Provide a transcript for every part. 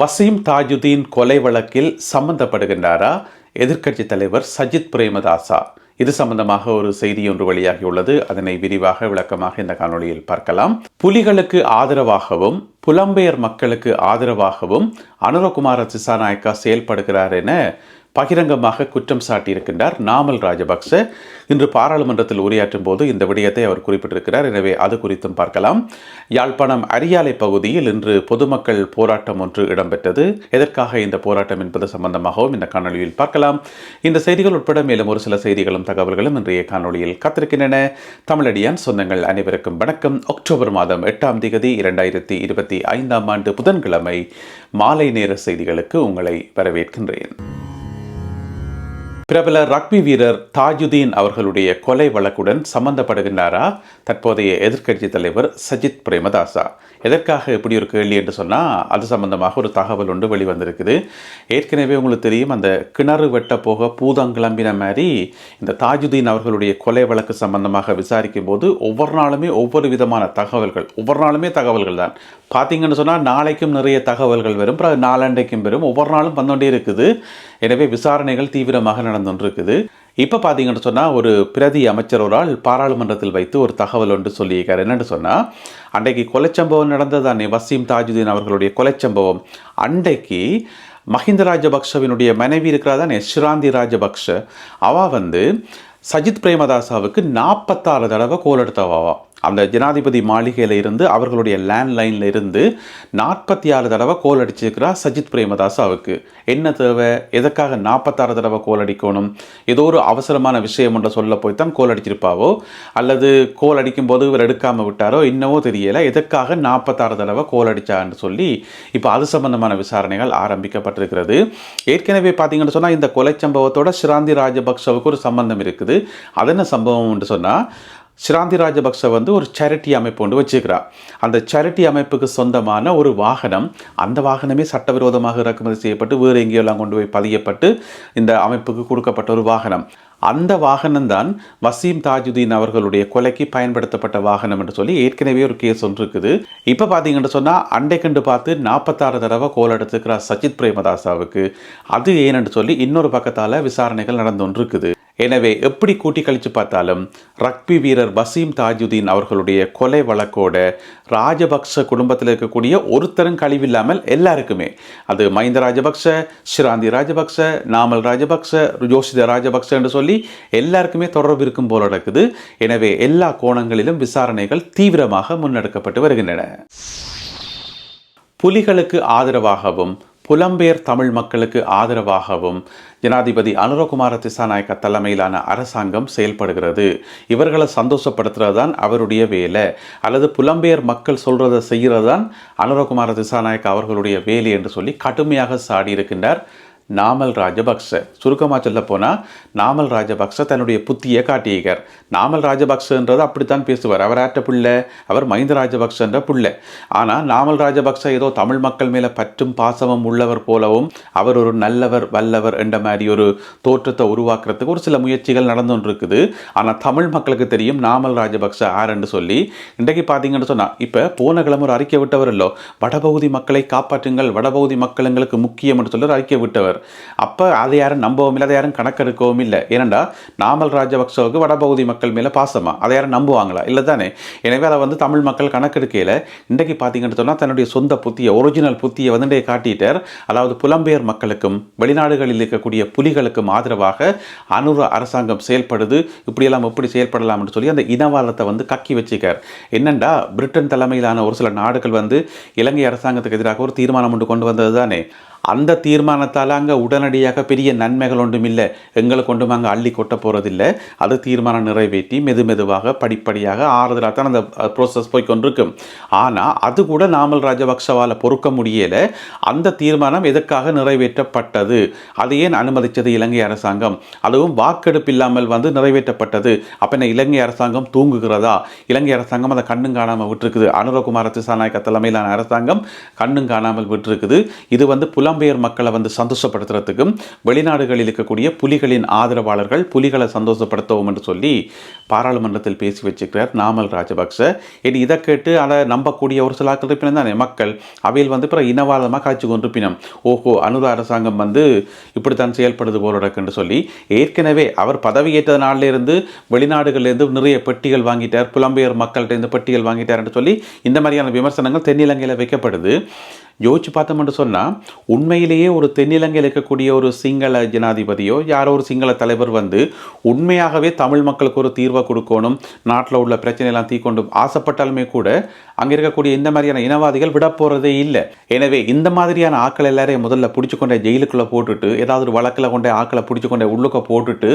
வசீம் தாஜுதீன் கொலை வழக்கில் சம்பந்தப்படுகின்றாரா? எதிர்க்கட்சி தலைவர் சஜித் பிரேமதாசா. இது சம்பந்தமாக ஒரு செய்தி ஒன்று வெளியாகியுள்ளது. அதனை விரிவாக விளக்கமாக இந்த காணொளியில் பார்க்கலாம். புலிகளுக்கு ஆதரவாகவும் புலம்பெயர் மக்களுக்கு ஆதரவாகவும் அனுரகுமார திசாநாயக்கா செயல்படுகிறார் என பகிரங்கமாக குற்றம் சாட்டியிருக்கின்றார் நாமல் ராஜபக்ச. இன்று பாராளுமன்றத்தில் உரையாற்றும் போது இந்த விடயத்தை அவர் குறிப்பிட்டிருக்கிறார். எனவே அது குறித்தும் பார்க்கலாம். யாழ்ப்பாணம் அரியாலை பகுதியில் இன்று பொதுமக்கள் போராட்டம் ஒன்று இடம்பெற்றது. எதற்காக இந்த போராட்டம் என்பது சம்பந்தமாகவும் இந்த காணொளியில் பார்க்கலாம். இந்த செய்திகள் உட்பட மேலும் ஒரு சில செய்திகளும் தகவல்களும் இன்றைய காணொளியில் காத்திருக்கின்றன. தமிழடியான் சொந்தங்கள் அனைவருக்கும் வணக்கம். அக்டோபர் மாதம் எட்டாம் தேதி இரண்டாயிரத்தி இருபத்தி ஐந்தாம் ஆண்டு புதன்கிழமை மாலை நேர செய்திகளுக்கு உங்களை வரவேற்கின்றேன். பிரபல ரக்பி வீரர் தாஜுதீன் அவர்களுடைய கொலை வழக்குடன் சம்பந்தப்படுகின்றாரா? தற்போதைய எதிர்க்கட்சி தலைவர் சஜித் பிரேமதாசா. எதற்காக இப்படி ஒரு கேள்வி என்று சொன்னால் அது சம்பந்தமாக ஒரு தகவல் ஒன்று வெளிவந்திருக்குது. ஏற்கனவே உங்களுக்கு தெரியும் அந்த கிணறு வெட்ட போக பூதம் கிளம்பின மாதிரி இந்த தாஜுதீன் அவர்களுடைய கொலை வழக்கு சம்பந்தமாக விசாரிக்கும் போது ஒவ்வொரு நாளுமே ஒவ்வொரு விதமான தகவல்கள் ஒவ்வொரு நாளுமே தகவல்கள் தான். பார்த்தீங்கன்னு சொன்னால் நாளைக்கும் நிறைய தகவல்கள் வரும் பிறகு நாளண்டைக்கும் வரும் ஒவ்வொரு நாளும் வந்துகொண்டே இருக்குது. எனவே விசாரணைகள் தீவிரமாக நடந்துருக்குது இப்போ பார்த்தீங்கன்னு சொன்னால் ஒரு பிரதி அமைச்சர் ஒரு ஆள் பாராளுமன்றத்தில் வைத்து ஒரு தகவல் ஒன்று சொல்லியிருக்கார். என்னென்னு சொன்னால் அன்றைக்கு கொலைச்சம்பவம் நடந்ததானே வசீம் தாஜுதீன் அவர்களுடைய கொலைச்சம்பவம். அன்றைக்கு மஹிந்த ராஜபக்ஷவினுடைய மனைவி இருக்கிறாதானே ஷிராந்தி ராஜபக்ஷ. அவள் வந்து சஜித் பிரேமதாசாவுக்கு நாற்பத்தாறு தடவை கோல் எடுத்தவாவா அந்த ஜனாதிபதி மாளிகையில் இருந்து அவர்களுடைய லேண்ட்லைனில் இருந்து நாற்பத்தி ஆறு தடவை கோல் அடிச்சிருக்கிறார் சஜித் பிரேமதாசாவுக்கு என்ன தேவை? எதற்காக நாற்பத்தாறு தடவை கோல் அடிக்கணும்? ஏதோ ஒரு அவசரமான விஷயம் ஒன்றை சொல்ல போய் தான் கோல் அடிச்சிருப்பாவோ? அல்லது கோல் அடிக்கும் போது இவர் எடுக்காமல் விட்டாரோ? இன்னவோ தெரியலை. எதற்காக நாற்பத்தாறு தடவை கோல் அடித்தான்னு சொல்லி இப்போ அது சம்பந்தமான விசாரணைகள் ஆரம்பிக்கப்பட்டிருக்கிறது. ஏற்கனவே பார்த்தீங்கன்னு சொன்னால் இந்த கொலை சம்பவத்தோட ஷிராந்தி ராஜபக்சவுக்கு ஒரு சம்பந்தம் இருக்குது. அது என்ன சம்பவம் சொன்னால் ஸ்ராந்தி ராஜபக்ச வந்து ஒரு சேரிட்டி அமைப்பு ஒன்று வச்சுக்கிறார் அந்த சேரிட்டி அமைப்புக்கு சொந்தமான ஒரு வாகனம் அந்த வாகனமே சட்டவிரோதமாக இறக்குமதி செய்யப்பட்டு வேறு எங்கேயெல்லாம் கொண்டு போய் பதியப்பட்டு இந்த அமைப்புக்கு கொடுக்கப்பட்ட ஒரு வாகனம். அந்த வாகனம்தான் வசீம் தாஜுதீன் அவர்களுடைய கொலைக்கு பயன்படுத்தப்பட்ட வாகனம் என்று சொல்லி ஏற்கனவே ஒரு கேஸ் ஒன்று இருக்குது. இப்போ பார்த்தீங்கன்னு சொன்னால் அண்டை கண்டு பார்த்து நாற்பத்தாறு தடவை கோல் எடுத்துக்கிறார் சஜித் பிரேமதாசாவுக்கு. அது ஏனென்று சொல்லி இன்னொரு பக்கத்தால் விசாரணைகள் நடந்து ஒன்று இருக்குது எனவே எப்படி கூட்டி கழித்து பார்த்தாலும் ரக்பி வீரர் வசீம் தாஜுதீன் அவர்களுடைய கொலை வழக்கோட ராஜபக்ச குடும்பத்தில் இருக்கக்கூடிய ஒருத்தரும் கழிவில்லாமல் எல்லாருக்குமே. அது மஹிந்த ராஜபக்ச ஷிராந்தி ராஜபக்ச நாமல் ராஜபக்ச ஜோஷித ராஜபக்ச என்று சொல்லி எல்லாருக்குமே தொடர்பு இருக்கும் போல நடக்குது. எனவே எல்லா கோணங்களிலும் விசாரணைகள் தீவிரமாக முன்னெடுக்கப்பட்டு வருகின்றன. புலிகளுக்கு ஆதரவாகவும் புலம்பெயர் தமிழ் மக்களுக்கு ஆதரவாகவும் ஜனாதிபதி அனுரகுமார திசாநாயக்க தலைமையிலான அரசாங்கம் செயல்படுகிறது. இவர்களை சந்தோஷப்படுத்துறது தான் அவருடைய வேலை. அல்லது புலம்பெயர் மக்கள் சொல்கிறத செய்கிறது தான் அனுரகுமார திசாநாயக்க அவர்களுடைய வேலை என்று சொல்லி கடுமையாக சாடியிருக்கின்றார் நாமல் ராஜபக்ச. சுருக்கமாக சொல்ல போனால் நாமல் ராஜபக்ச தன்னுடைய புத்தியை காட்டியிருக்கார். நாமல் ராஜபக்சன்றது அப்படித்தான் பேசுவார். அவர் ஆற்ற பிள்ளை அவர் மஹிந்த ராஜபக்சன்ற பிள்ளை. ஆனால் நாமல் ராஜபக்ச ஏதோ தமிழ் மக்கள் மேலே பற்றும் பாசமும் உள்ளவர் போலவும் அவர் ஒரு நல்லவர் வல்லவர் என்ற மாதிரி ஒரு தோற்றத்தை உருவாக்குறதுக்கு ஒரு சில முயற்சிகள் நடந்து இருக்குது ஆனால் தமிழ் மக்களுக்கு தெரியும் நாமல் ராஜபக்ச ஆறுன்னு சொல்லி. இன்றைக்கு பார்த்தீங்கன்னு சொன்னால் இப்போ போன கிழமை ஒரு அறிக்கை விட்டவர் இல்லோ வடபகுதி மக்களை காப்பாற்றுங்கள் வடபகுதி மக்கள் எங்களுக்கு முக்கியம் என்று சொல்லி ஒரு அறிக்கை விட்டவர். அப்போ அதை யாரும் நம்பவும் இல்லை அதை யாரும் கணக்கெடுக்கவும் இல்லை. ஏனண்டா நாமல் ராஜபக்சவுக்கு வடபகுதி மக்கள் மேலே பாசமா? அதை யாரும் நம்புவாங்களா? இல்லை தானே எனவே அதை வந்து தமிழ் மக்கள் கணக்கெடுக்கையில் இன்றைக்கு பார்த்தீங்கன்னு சொன்னால் தன்னுடைய சொந்த புத்தியை ஒரிஜினல் புத்தியை வந்து காட்டிட்டார். அதாவது புலம்பெயர் மக்களுக்கும் வெளிநாடுகளில் இருக்கக்கூடிய புலிகளுக்கும் ஆதரவாக அனுர அரசாங்கம் செயல்படுது. இப்படியெல்லாம் எப்படி செயல்படலாம்னு சொல்லி அந்த இனவாதத்தை வந்து கக்கி வச்சுக்கார் என்னண்டா பிரிட்டன் தலைமையிலான ஒரு சில நாடுகள் வந்து இலங்கை அரசாங்கத்துக்கு எதிராக ஒரு தீர்மானம் ஒன்று கொண்டு வந்தது தானே அந்த தீர்மானத்தால் அங்கே உடனடியாக பெரிய நன்மைகள் ஒன்றும் இல்லை எங்களை கொண்டு அங்கே அள்ளி கொட்ட போகிறதில்லை அது தீர்மானம் நிறைவேற்றி மெது மெதுவாக படிப்படியாக ஆறுதலாக தான் அந்த ப்ரோசஸ் போய்கொண்டிருக்கும் ஆனால் அது கூட நாமல் ராஜபக்சவால் பொறுக்க முடியலை. அந்த தீர்மானம் எதற்காக நிறைவேற்றப்பட்டது? அது ஏன் அனுமதித்தது இலங்கை அரசாங்கம்? அதுவும் வாக்கெடுப்பு இல்லாமல் வந்து நிறைவேற்றப்பட்டது. அப்போ என்ன இலங்கை அரசாங்கம் தூங்குகிறதா? இலங்கை அரசாங்கம் அதை கண்ணும் காணாமல் விட்டுருக்குது. அனுரகுமார திசாநாயக்க தலைமையிலான அரசாங்கம் கண்ணும் காணாமல் விட்டுருக்குது. இது வந்து புலம் புலம்பெயர் மக்களை வந்து சந்தோஷப்படுத்துறதுக்கும் வெளிநாடுகளில் இருக்கக்கூடிய புலிகளின் ஆதரவாளர்கள் புலிகளை சந்தோஷப்படுத்தவும் என்று சொல்லி பாராளுமன்றத்தில் பேசி வச்சுக்கிறார் நாமல் ராஜபக்ச. இனி இதை கேட்டு அதை நம்பக்கூடிய ஒரு சில ஆக்கள் இருப்பினம் தானே மக்கள். அவையில் வந்து பிற இனவாதமாக காய்ச்சி கொண்டிருப்பினம் ஓஹோ அனுத அரசாங்கம் வந்து இப்படித்தான் செயல்படுது போலடக்குன்னு சொல்லி ஏற்கனவே அவர் பதவியேற்ற நாளில் இருந்து வெளிநாடுகளிலிருந்து நிறைய பெட்டிகள் வாங்கிட்டார் புலம்பெயர் மக்கள்கிட்ட இருந்து பெட்டிகள் என்று சொல்லி இந்த மாதிரியான விமர்சனங்கள் தென்னிலங்கையில் வைக்கப்படுது. யோசிச்சு பார்த்தோம்னு சொன்னால் உண்மையிலேயே ஒரு தென்னிலங்கையில் இருக்கக்கூடிய ஒரு சிங்கள ஜனாதிபதியோ யாரோ ஒரு சிங்கள தலைவர் வந்து உண்மையாகவே தமிழ் மக்களுக்கு ஒரு தீர்வை கொடுக்கணும் நாட்டில் உள்ள பிரச்சனையெல்லாம் தீக்கொண்டு ஆசைப்பட்டாலுமே கூட அங்கே இருக்கக்கூடிய இந்த மாதிரியான இனவாதிகள் விட போகிறதே இல்லை. எனவே இந்த மாதிரியான ஆக்கள் எல்லாரையும் முதல்ல பிடிச்சி கொண்டே ஜெயிலுக்குள்ளே போட்டுட்டு ஏதாவது ஒரு வழக்கில் கொண்டே ஆக்களை பிடிச்சி கொண்டே உள்ளுக்க போட்டுட்டு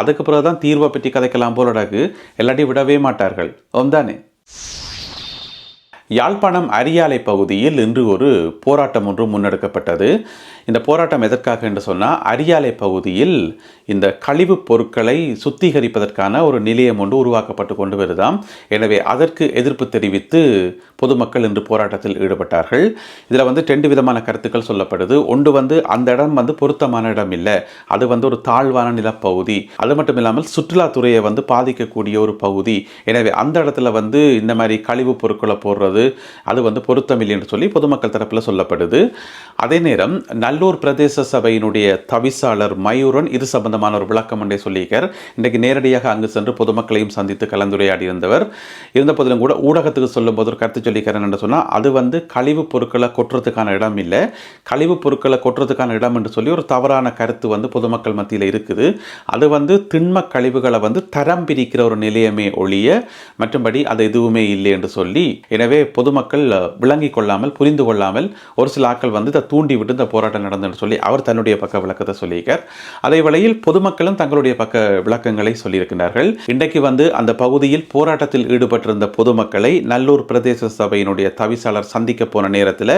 அதுக்கு பிறகு தான் தீர்வை பற்றி கதைக்கலாம் போலடாக்கு எல்லாத்தையும் விடவே மாட்டார்கள். தானே? யாழ்ப்பாணம் அரியாலை பகுதியில் இன்று ஒரு போராட்டம் ஒன்று முன்னெடுக்கப்பட்டது. இந்த போராட்டம் எதற்காக என்று சொன்னால் அரியாலை பகுதியில் இந்த கழிவுப் பொருட்களை சுத்திகரிப்பதற்கான ஒரு நிலையம் ஒன்று உருவாக்கப்பட்டு கொண்டு வருதாம். எனவே அதற்கு எதிர்ப்பு தெரிவித்து பொதுமக்கள் இன்று போராட்டத்தில் ஈடுபட்டார்கள். இதில் வந்து ரெண்டு விதமான கருத்துக்கள் சொல்லப்படுது. ஒன்று வந்து அந்த இடம் வந்து பொருத்தமான இடம் இல்லை. அது வந்து ஒரு தாழ்வான நிலப்பகுதி. அது மட்டும் இல்லாமல் சுற்றுலாத்துறையை வந்து பாதிக்கக்கூடிய ஒரு பகுதி. எனவே அந்த இடத்துல வந்து இந்த மாதிரி கழிவுப் பொருட்களை போடுறது அது வந்து பொருத்தமில்லை என்று சொல்லி பொதுமக்கள் தரப்பில் சொல்லப்படுது. அதே நேரம் நல்லூர் பிரதேச சபையினுடைய தவிசாளர் மயூரன் இது சம்பந்தம் சம்பந்தமான ஒரு விளக்கம் ஒன்றை சொல்லியிருக்கார். இன்றைக்கு நேரடியாக அங்கு சென்று பொதுமக்களையும் சந்தித்து கலந்துரையாடி இருந்தவர் இருந்த போதிலும் கூட ஊடகத்துக்கு சொல்லும்போது ஒரு கருத்து சொல்லியிருக்காரு என்று சொன்னால் அது வந்து கழிவுப் பொருட்களை கொட்டுறதுக்கான இடம் இல்லை. கழிவுப் பொருட்களை கொட்டுறதுக்கான இடம் என்று சொல்லி ஒரு தவறான கருத்து வந்து பொதுமக்கள் மத்தியில் இருக்குது. அது வந்து திண்ம கழிவுகளை வந்து தரம் பிரிக்கிற ஒரு நிலையமே ஒழிய மற்றும்படி அது எதுவுமே இல்லை என்று சொல்லி எனவே பொதுமக்கள் விளங்கிக் கொள்ளாமல் புரிந்து கொள்ளாமல் ஒரு சில ஆட்கள் வந்து இதை தூண்டி விட்டு இந்த போராட்டம் நடந்ததுன்னு சொல்லி அவர் தன்னுடைய பக்க விளக்கத்தை சொல்லியிருக்கார். அதே வேளையில் பொதுமக்களும் தங்களுடைய பக்க விளக்கங்களை சொல்லியிருக்கிறார்கள். இன்றைக்கு வந்து அந்த பகுதியில் போராட்டத்தில் ஈடுபட்டிருந்த பொதுமக்களை நல்லூர் பிரதேச சபையினுடைய தவிசாளர் சந்திக்க போன நேரத்தில்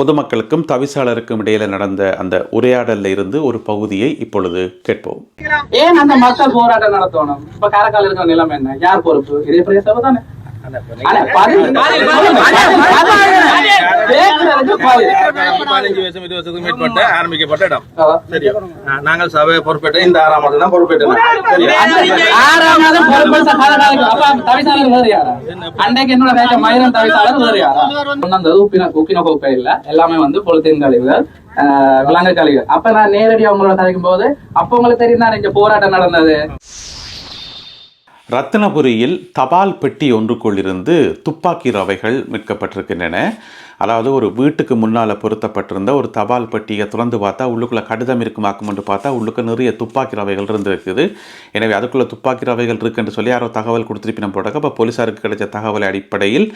பொதுமக்களுக்கும் தவிசாளருக்கும் இடையில நடந்த அந்த உரையாடல்ல இருந்து ஒரு பகுதியை இப்பொழுது கேட்போம். ஏன் அந்த மக்கள் போராட்டம் நடத்தணும்? இப்ப காரைக்கால் இருக்கிற நிலைமை என்ன? யார் பொறுப்பு? இதே பிரதேச சபை தானே. ஆனா, பதில் கேட்கறதுக்கு பதில். பதினஞ்சு வருஷம் இருபது வருஷத்துக்கு மேற்பட்ட ஆரம்பிக்கப்பட்ட இடம். சரியா? நாங்கள் சபை பொறுப்பேற்ற இந்த ஆறாம் மாதம் தான் பொறுப்பேற்றோம். அன்றைக்கு என்னோட வேலை மயிரம் தவிசாளர் வேறு யாரா? உப்பின உப்பின கோப்பை இல்ல. எல்லாமே வந்து பொலித்தீன் கழிவுகள் விலங்கு கழிவுகள். அப்ப நான் நேரடியா உங்களோட கதைக்கும் போது அப்ப உங்களுக்கு தெரியும் தானே இங்க போராட்டம் நடந்தது? ரத்தினபுரியில் தபால் பெட்டி ஒன்றுக்குள் இருந்து துப்பாக்கி ரவைகள் மீட்கப்பட்டிருக்கின்றன அதாவது ஒரு வீட்டுக்கு முன்னால் பொருத்தப்பட்டிருந்த ஒரு தபால் பெட்டியை திறந்து பார்த்தா உள்ளுக்குள்ளே கடிதம் இருக்குமாக்கும் என்று பார்த்தா உள்ளுக்கு நிறைய துப்பாக்கி ரவைகள் இருந்திருக்குது. எனவே அதுக்குள்ளே துப்பாக்கி ரவைகள் இருக்குன்னு சொல்லி யாரோ தகவல் கொடுத்துருப்பினம் போட்டாக்க அப்போ போலீஸாருக்கு கிடைச்ச தகவல் அடிப்படையில்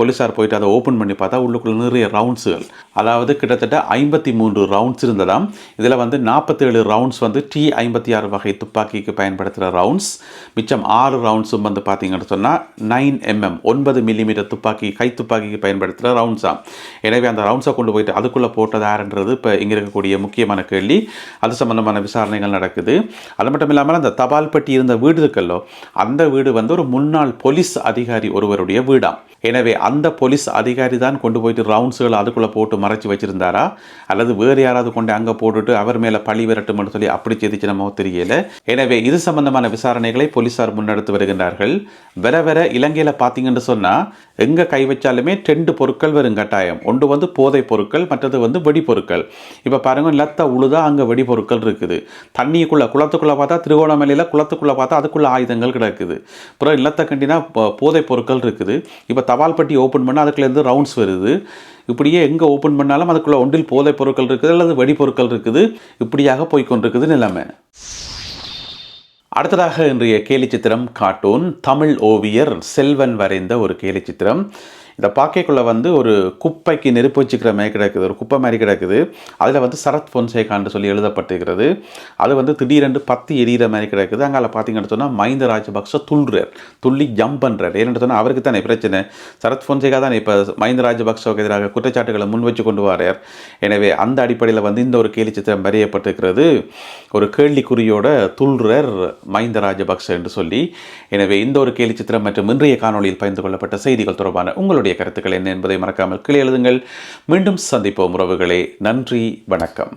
போலீஸார் போயிட்டு அதை ஓப்பன் பண்ணி பார்த்தா உள்ளுக்குள்ள நிறைய ரவுண்ட்ஸுகள் அதாவது கிட்டத்தட்ட ஐம்பத்தி மூன்று ரவுண்ட்ஸ் இருந்ததாம். இதில் வந்து நாற்பத்தேழு ரவுண்ட்ஸ் வந்து டி ஐம்பத்தி ஆறு வகை துப்பாக்கிக்கு பயன்படுத்துகிற ரவுண்ட்ஸ் மிச்சம் ஆறு ரவுண்ட்ஸும் வந்து பார்த்தீங்கன்னு சொன்னால் நைன் எம்எம் ஒன்பது மில்லிமீட்டர் துப்பாக்கி கை துப்பாக்கிக்கு பயன்படுத்துகிற ரவுண்ட்ஸாம் எனவே அந்த ரவுண்ட்ஸை கொண்டு போயிட்டு அதுக்குள்ளே போட்டது யாருன்றது இப்போ இங்கே இருக்கக்கூடிய முக்கியமான கேள்வி. அது சம்பந்தமான விசாரணைகள் நடக்குது. அது மட்டும் இல்லாமல் அந்த தபால் பெட்டி இருந்த வீடு இருக்கல்லோ அந்த வீடு வந்து ஒரு முன்னாள் போலீஸ் அதிகாரி ஒருவருடைய வீடாம் எனவே அந்த போலீஸ் அதிகாரி தான் கொண்டு போயிட்டு ரவுண்ட்ஸுகள் அதுக்குள்ளே போட்டு மறைச்சி வச்சுருந்தாரா? அல்லது வேறு யாராவது கொண்டு அங்கே போட்டுட்டு அவர் மேலே பழி விரட்டும்னு சொல்லி அப்படி செய்திச்சு நம்ம தெரியல. எனவே இது சம்பந்தமான விசாரணைகளை போலீசார் முன்னெடுத்து வருகின்றார்கள். வர வர இலங்கையில் பார்த்தீங்கன்னு சொன்னால் எங்கே கை வச்சாலுமே ரெண்டு பொருட்கள் வரும் கட்டாயம். ஒன்று வந்து போதைப் பொருட்கள் மற்றது வந்து வெடிப்பொருட்கள். இப்போ பாருங்க லத்த உழுதா அங்கே வெடிப்பொருட்கள் இருக்குது. தண்ணிக்குள்ளே குளத்துக்குள்ளே பார்த்தா திருகோணமலையில் குளத்துக்குள்ளே பார்த்தா அதுக்குள்ளே ஆயுதங்கள் கிடக்குது. அப்புறம் இல்லத்தை கண்டினா போதைப் பொருட்கள் இருக்குது. இப்போ தபால் பெட்டி ஓப்பன் பண்ணால் அதுக்குள்ளேருந்து ரவுண்ட்ஸ் வருது. இப்படியே எங்கே ஓப்பன் பண்ணாலும் அதுக்குள்ளே ஒன்றில் போதைப் பொருட்கள் இருக்குது அல்லது வெடிப்பொருட்கள் இருக்குது. இப்படியாக போய்கொண்டிருக்குது நிலைமை. அடுத்ததாக இன்றைய கேலிச்சித்திரம் கார்ட்டூன். தமிழ் ஓவியர் செல்வன் வரைந்த ஒரு கேலிச்சித்திரம். இந்த பாக்கைக்குள்ளே வந்து ஒரு குப்பைக்கு நெருப்பு வச்சுக்கிற மாதிரி கிடக்குது ஒரு குப்பை மாதிரி கிடக்குது. அதில் வந்து சரத் பொன்சேகான்னு சொல்லி எழுதப்பட்டிருக்கிறது. அது வந்து திடீரென்று பத்து எரியிற மாதிரி கிடக்குது. அங்கே பார்த்தீங்கன்னு சொன்னால் மஹிந்த ராஜபக்ச துள்ளுறார். துள்ளி ஜம்ப் பண்ணுறார் ஏன்னு சொன்னால் அவருக்கு தானே பிரச்சனை. சரத் பொன்சேகா தானே இப்போ மஹிந்த ராஜபக்சவுக்கு எதிராக குற்றச்சாட்டுகளை முன் வச்சு கொண்டு வரார். எனவே அந்த அடிப்படையில் வந்து இந்த ஒரு கேலி சித்திரம் வரையப்பட்டிருக்கிறது. ஒரு கேள்விக்குறியோட துள்ளுறர் மஹிந்த ராஜபக்ச என்று சொல்லி. எனவே இந்த ஒரு கேலி சித்திரம் மற்றும் இன்றைய காணொளியில் பகிர்ந்து கொள்ளப்பட்ட செய்திகள் தொடர்பான உங்களுடைய உங்களுடைய கருத்துக்கள் என்ன என்பதை மறக்காமல் கீழே எழுதுங்கள். மீண்டும் சந்திப்போம் உறவுகளே. நன்றி வணக்கம்.